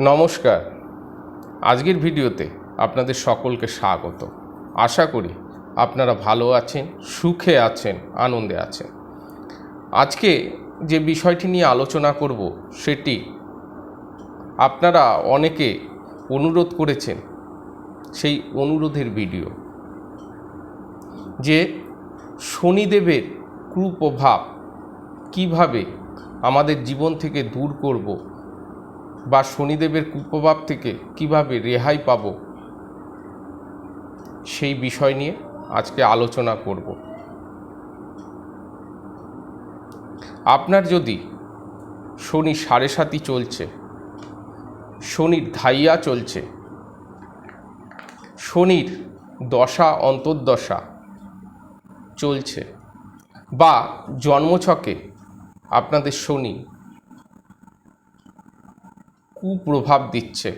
নমস্কার। আজকের ভিডিওতে আপনাদের সকলকে স্বাগত। আশা করি আপনারা ভালো আছেন, সুখে আছেন, আনন্দে আছেন। আজকে যে বিষয়টি নিয়ে আলোচনা করব সেটি আপনারা অনেকে অনুরোধ করেছেন সেই অনুরোধের ভিডিও। যে শনিদেবের কুপ্রভাব কীভাবে আমাদের জীবন থেকে দূর করব বা শনিদেবের কুপ্রভাব থেকে কীভাবে রেহাই পাব, সেই বিষয় নিয়ে আজকে আলোচনা করব। আপনার যদি শনি সাড়ে সাতি চলছে, শনির ধাইয়া চলছে, শনির দশা অন্তর্দশা চলছে, বা জন্মছকে আপনাদের শনি কুপ্রভাব দিচ্ছে।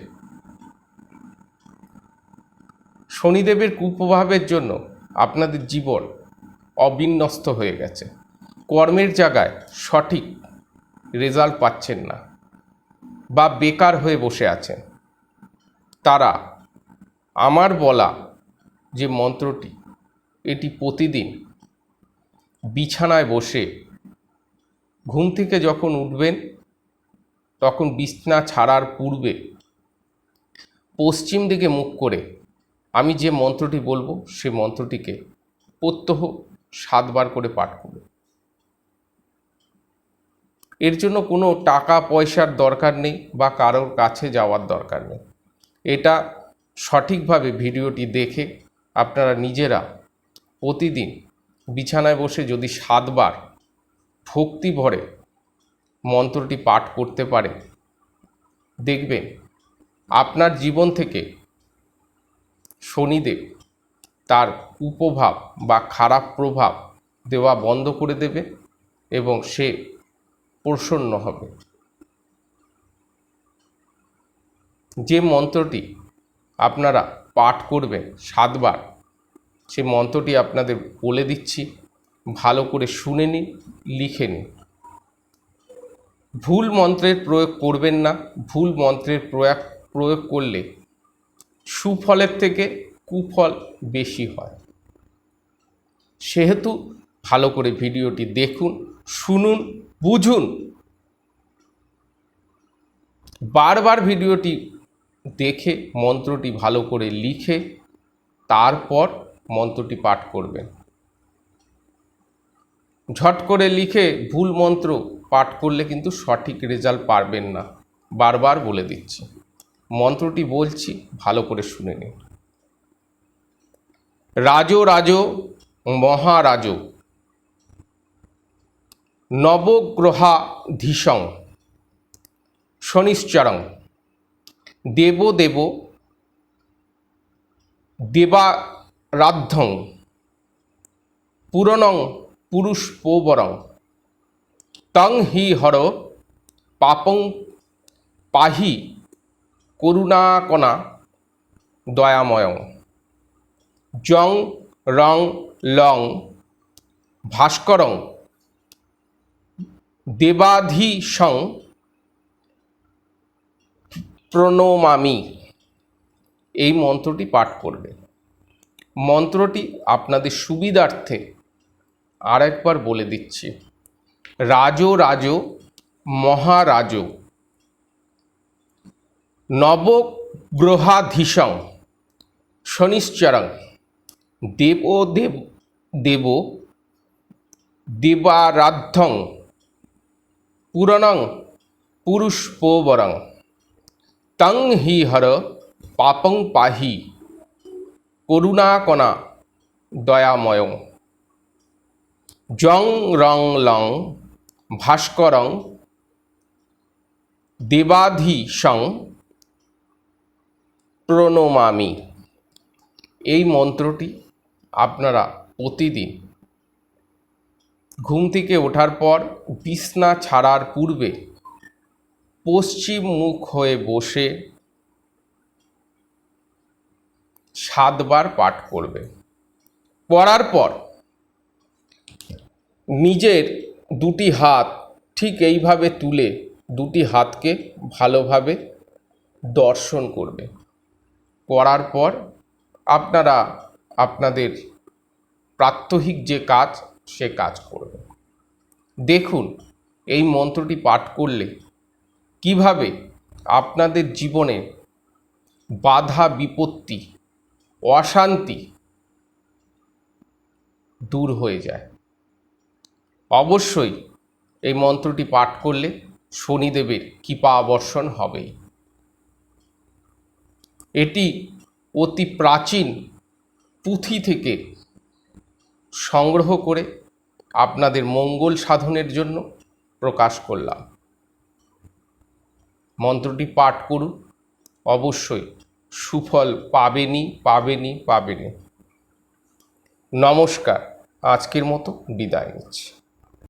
শনিদেবের কুপ্রভাবের জন্য আপনাদের জীবন অবিন্যস্ত হয়ে গেছে। কর্মের জায়গায় সঠিক রেজাল্ট পাচ্ছেন না বা বেকার হয়ে বসে আছেন। তারা আমার বলা যে মন্ত্রটি, এটি প্রতিদিন বিছানায় বসে ঘুম থেকে যখন উঠবেন তখন বিছনা ছাড়ার পূর্বে পশ্চিম দিকে মুখ করে আমি যে মন্ত্রটি বলব, সে মন্ত্রটিকে প্রত্যহ সাতবার করে পাঠ করবে এর জন্য কোনো টাকা পয়সার দরকার নেই বা কারোর কাছে যাওয়ার দরকার নেই। এটা সঠিকভাবে ভিডিওটি দেখে আপনারা নিজেরা প্রতিদিন বিছানায় বসে যদি সাতবার ভক্তি ভরে মন্ত্রটি পাঠ করতে পারে। দেখবেন, আপনার জীবন থেকে শনিদেব তার কুপ্রভাব বা খারাপ প্রভাব দেওয়া বন্ধ করে দেবে এবং সে প্রসন্ন হবে। যে মন্ত্রটি আপনারা পাঠ করবেন সাতবার, সে মন্ত্রটি আপনাদের বলে দিচ্ছি, ভালো করে শুনে নিন, লিখে নিন। ভুল মন্ত্রের প্রয়োগ করবেন না, ভুল মন্ত্রের প্রয়োগ প্রয়োগ করলে সুফলের থেকে কুফল বেশি হয়। সেহেতু ভালো করে ভিডিওটি দেখুন, শুনুন, বুঝুন। বারবার ভিডিওটি দেখে, মন্ত্রটি ভালো করে লিখে, তারপর মন্ত্রটি পাঠ করবেন। ঝট করে লিখে ভুল মন্ত্র পাঠ করলে কিন্তু সঠিক রেজাল্ট পারবেন না। বারবার বলে দিচ্ছি। মন্ত্রটি বলছি, ভালো করে শুনে নিন। রাজ রাজ, মহারাজ। নবগ্রহাধীশং। শনিশ্চরং। দেব দেব। দেবারাধ্যং। পুরনং পুরুষ পৌবরং তং হি হর পাপং পাহি করুণাকণা দয়াময়ং। জং রং লং ভাস্করং দেবাধীশং প্রণমামি। এই মন্ত্রটি পাঠ করবে। মন্ত্রটি আপনাদের সুবিধার্থে আর একবার বলে দিচ্ছি। রাজ রাজ, মহারাজ। নবগ্রহাধীশং, শনিশ্চরং। দেব দেব দেব, দেবারাধ্যং পুরনং পুরুষপোবরং। তং হি হর, পাপং পাহি, করুণাকণা, দয়াময়ং। জং রং লং ভাস্করং দেবাধীশং প্রণমামি। এই মন্ত্রটি আপনারা প্রতিদিন ঘুম থেকে ওঠার পর বিছনা ছাড়ার পূর্বে পশ্চিম মুখ হয়ে বসে সাতবার পাঠ করবে পড়ার পর নিজের দুটি হাত ঠিক এইভাবে তুলে দুটি হাতকে ভালোভাবে দর্শন করবে। করার পর আপনারা আপনাদের প্রাত্যহিক যে কাজ, সে কাজ করবে। দেখুন, এই মন্ত্রটি পাঠ করলে কীভাবে আপনাদের জীবনে বাধা, বিপত্তি, অশান্তি দূর হয়ে যায়। অবশ্যই এই মন্ত্রটি পাঠ করলে শনিদেবের কৃপা আবর্ষণ হবে। এটি অতি প্রাচীন পুঁথি থেকে সংগ্রহ করে আপনাদের মঙ্গল সাধনের জন্য প্রকাশ করলাম। মন্ত্রটি পাঠ করুন। অবশ্যই সুফল পাবেনি পাবেনি পাবেনই। নমস্কার। আজকের মতো বিদায় নিচ্ছি।